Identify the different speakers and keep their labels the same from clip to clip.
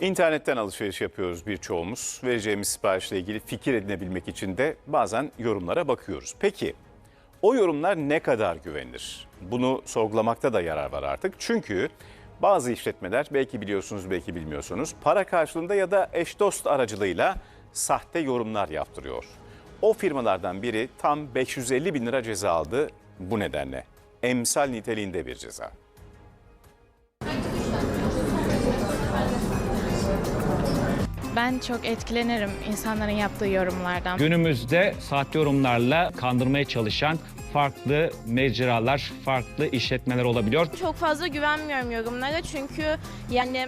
Speaker 1: İnternetten alışveriş yapıyoruz birçoğumuz. Vereceğimiz siparişle ilgili fikir edinebilmek için de bazen yorumlara bakıyoruz. Peki o yorumlar ne kadar güvenilir? Bunu sorgulamakta da yarar var artık. Çünkü bazı işletmeler belki biliyorsunuz belki bilmiyorsunuz para karşılığında ya da eş dost aracılığıyla sahte yorumlar yaptırıyor. O firmalardan biri tam 550 bin lira ceza aldı bu nedenle. Emsal niteliğinde bir ceza.
Speaker 2: Ben çok etkilenirim insanların yaptığı yorumlardan.
Speaker 3: Günümüzde sahte yorumlarla kandırmaya çalışan farklı mecralar, farklı işletmeler olabiliyor.
Speaker 4: Çok fazla güvenmiyorum yorumlara çünkü yani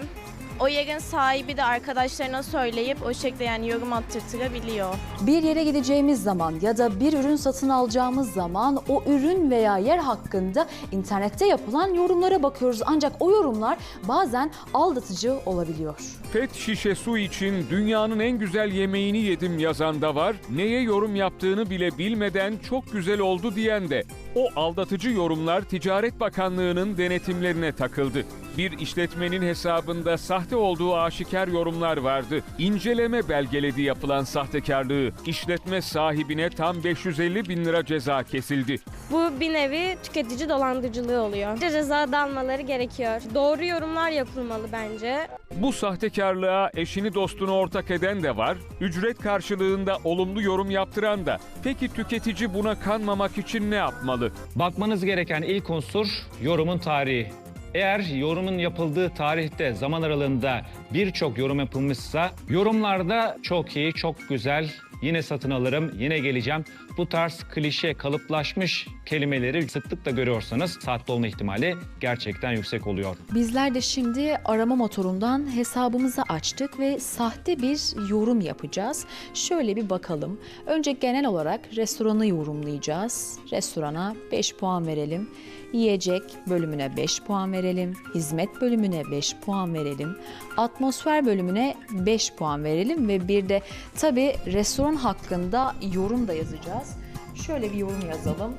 Speaker 4: o yerin sahibi de arkadaşlarına söyleyip o şekilde yani yorum attırtırabiliyor.
Speaker 5: Bir yere gideceğimiz zaman ya da bir ürün satın alacağımız zaman o ürün veya yer hakkında internette yapılan yorumlara bakıyoruz. Ancak o yorumlar bazen aldatıcı olabiliyor.
Speaker 6: Pet şişe su için dünyanın en güzel yemeğini yedim yazan da var. Neye yorum yaptığını bile bilmeden çok güzel oldu diyen de. O aldatıcı yorumlar Ticaret Bakanlığı'nın denetimlerine takıldı. Bir işletmenin hesabında sahte olduğu aşikar yorumlar vardı. İnceleme belgeledi yapılan sahtekarlığı. İşletme sahibine tam 550 bin lira ceza kesildi.
Speaker 7: Bu bir nevi tüketici dolandırıcılığı oluyor. Ceza da almaları gerekiyor. Doğru yorumlar yapılmalı bence.
Speaker 6: Bu sahtekarlığa eşini dostunu ortak eden de var, ücret karşılığında olumlu yorum yaptıran da. Peki tüketici buna kanmamak için ne yapmalı?
Speaker 3: Bakmanız gereken ilk unsur yorumun tarihi. Eğer yorumun yapıldığı tarihte zaman aralığında birçok yorum yapılmışsa yorumlarda çok iyi, çok güzel, yine satın alırım, yine geleceğim. Bu tarz klişe, kalıplaşmış kelimeleri sıklıkla görüyorsanız sahte olma ihtimali gerçekten yüksek oluyor.
Speaker 5: Bizler de şimdi arama motorundan hesabımızı açtık ve sahte bir yorum yapacağız. Şöyle bir bakalım. Önce genel olarak restoranı yorumlayacağız. Restorana 5 puan verelim. Yiyecek bölümüne 5 puan verelim. Hizmet bölümüne 5 puan verelim. Atmosfer bölümüne 5 puan verelim ve bir de tabii restoran hakkında yorum da yazacağız. Şöyle bir yorum yazalım.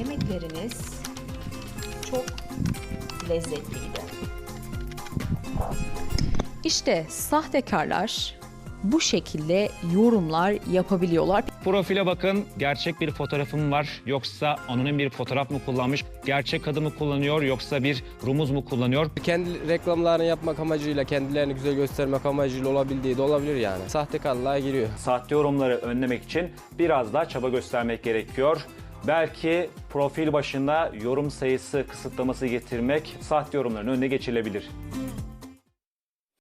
Speaker 5: Yemekleriniz çok lezzetliydi. İşte sahtekarlar bu şekilde yorumlar yapabiliyorlar.
Speaker 3: Profile bakın, gerçek bir fotoğrafım var yoksa anonim bir fotoğraf mı kullanmış, gerçek adı mı kullanıyor yoksa bir rumuz mu kullanıyor?
Speaker 8: Kendi reklamlarını yapmak amacıyla, kendilerini güzel göstermek amacıyla olabildiği de olabilir yani. Sahtekarlığa giriyor.
Speaker 9: Sahte yorumları önlemek için biraz daha çaba göstermek gerekiyor. Belki profil başında yorum sayısı kısıtlaması getirmek sahte yorumların önüne geçilebilir.